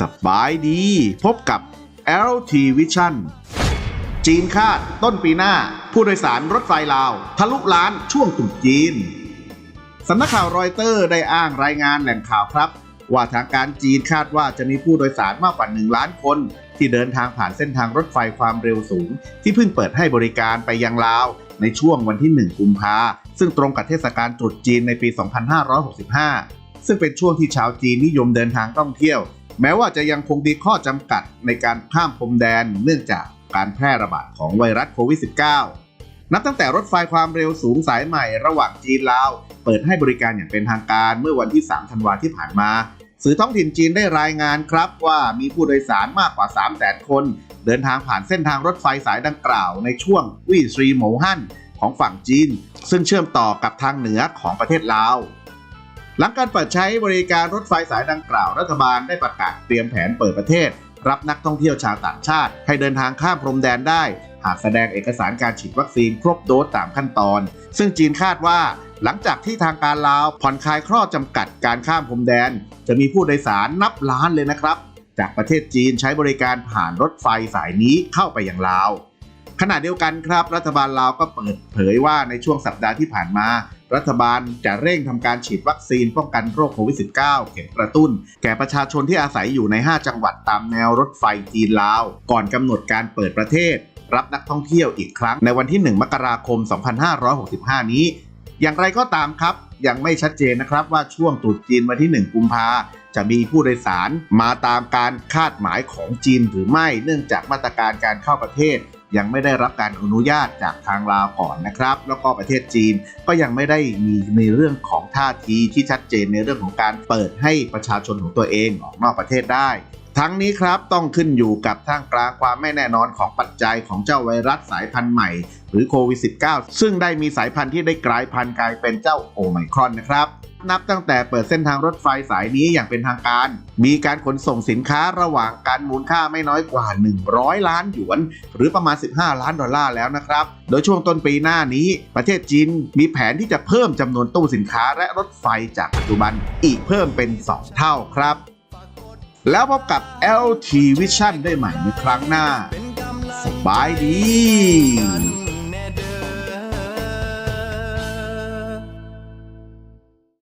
สบายดี พบกับ LT Vision จีนคาดต้นปีหน้า ผู้โดยสารรถไฟลาว ทะลุล้านช่วงตรุษจีน สำนักข่าวรอยเตอร์ได้อ้างรายงานแหล่งข่าวครับ ว่าทางการจีนคาดว่าจะมีผู้โดยสารมากกว่า 1 ล้านคน ที่เดินทางผ่านเส้นทางรถไฟความเร็วสูง ที่เพิ่งเปิดให้บริการไปยังลาว ในช่วงวันที่ 1 กุมภาซึ่งตรงกับเทศกาลตรุษจีนในปี 2565ซึ่งเป็นช่วงที่ชาวจีนนิยมเดินทางท่องเที่ยว แม้ว่าจะยังคงมีข้อจำกัดในการข้ามพรมแดนเนื่องจากการแพร่ระบาดของไวรัสโควิด -19 นับตั้งแต่รถไฟความเร็วสูงสายใหม่ระหว่างจีนลาว เปิดให้บริการอย่างเป็นทางการเมื่อวันที่ 3 ธันวาที่ผ่านมา สื่อท้องถิ่นจีนได้รายงานครับว่ามีผู้โดยสารมากกว่า 3 0 0 0 0 0 คน เดินทางผ่านเส้นทางรถไฟสายดังกล่าวในช่วงวี่ซรีโหมฮั่นของฝั่งจีน ซึ่งเชื่อมต่อกับทางเหนือของประเทศลาว หลังการเปิดใช้บริการรถไฟสายดังกล่าว รัฐบาลได้ประกาศเตรียมแผนเปิดประเทศ รับนักท่องเที่ยวชาวต่างชาติ ให้เดินทางข้ามพรมแดนได้ หากแสดงเอกสารการฉีดวัคซีนครบโดสตามขั้นตอน ซึ่งจีนคาดว่า หลังจากที่ทางการลาวผ่อนคลายข้อจำกัดการข้ามพรมแดน จะมีผู้โดยสารนับล้านเลยนะครับ จากประเทศจีนใช้บริการผ่านรถไฟสายนี้เข้าไปยังลาวขณะเดียวกันครับ รัฐบาลลาวก็เปิดเผยว่าในช่วงสัปดาห์ที่ผ่านมา รัฐบาลจะเร่งทำการฉีดวัคซีนป้องกันโรคโควิด -19 เข็มกระตุ้น แก่ประชาชนที่อาศัยอยู่ใน 5 จังหวัดตามแนวรถไฟจีนลาว ก่อนกำหนดการเปิดประเทศ รับนักท่องเที่ยวอีกครั้งในวันที่ 1 มกราคม 2565 นี้ อย่างไรก็ตามครับ ยังไม่ชัดเจนนะครับว่าช่วงตรุษจีนวันที่ 1 กุมภาจะมีผู้โดยสารมาตามการคาดหมายของจีนหรือไม่เนื่องจากมาตรการการเข้าประเทศ ยังไม่ได้รับการอนุญาตจากทางลาวก่อนนะครับ แล้วก็ประเทศจีนก็ยังไม่ได้มีในเรื่องของท่าทีที่ชัดเจนในเรื่องของการเปิดให้ประชาชนของตัวเองออกนอกประเทศได้ทั้งนี้ครับต้องขึ้นอยู่กับท่ามกลางความไม่แน่นอนของปัจจัยของเจ้าไวรัสสายพันธุ์ใหม่ หรือโควิด -19 ซึ่งได้มีสายพันธุ์ที่ได้กลายพันธุ์กลายเป็นเจ้าโอไมครอนนะครับ นับตั้งแต่เปิดเส้นทางรถไฟสายนี้อย่างเป็นทางการ มีการขนส่งสินค้าระหว่างการมูลค่าไม่น้อยกว่า 100 ล้านหยวน หรือประมาณ 15 ล้านดอลลาร์แล้วนะครับ โดยช่วงต้นปีหน้านี้ ประเทศจีนมีแผนที่จะเพิ่มจำนวนตู้สินค้าและรถไฟจากปัจจุบันอีกเพิ่มเป็น 2 เท่าครับ แล้วพบกับ LT Vision ได้ใหม่ในครั้งหน้าสบายดี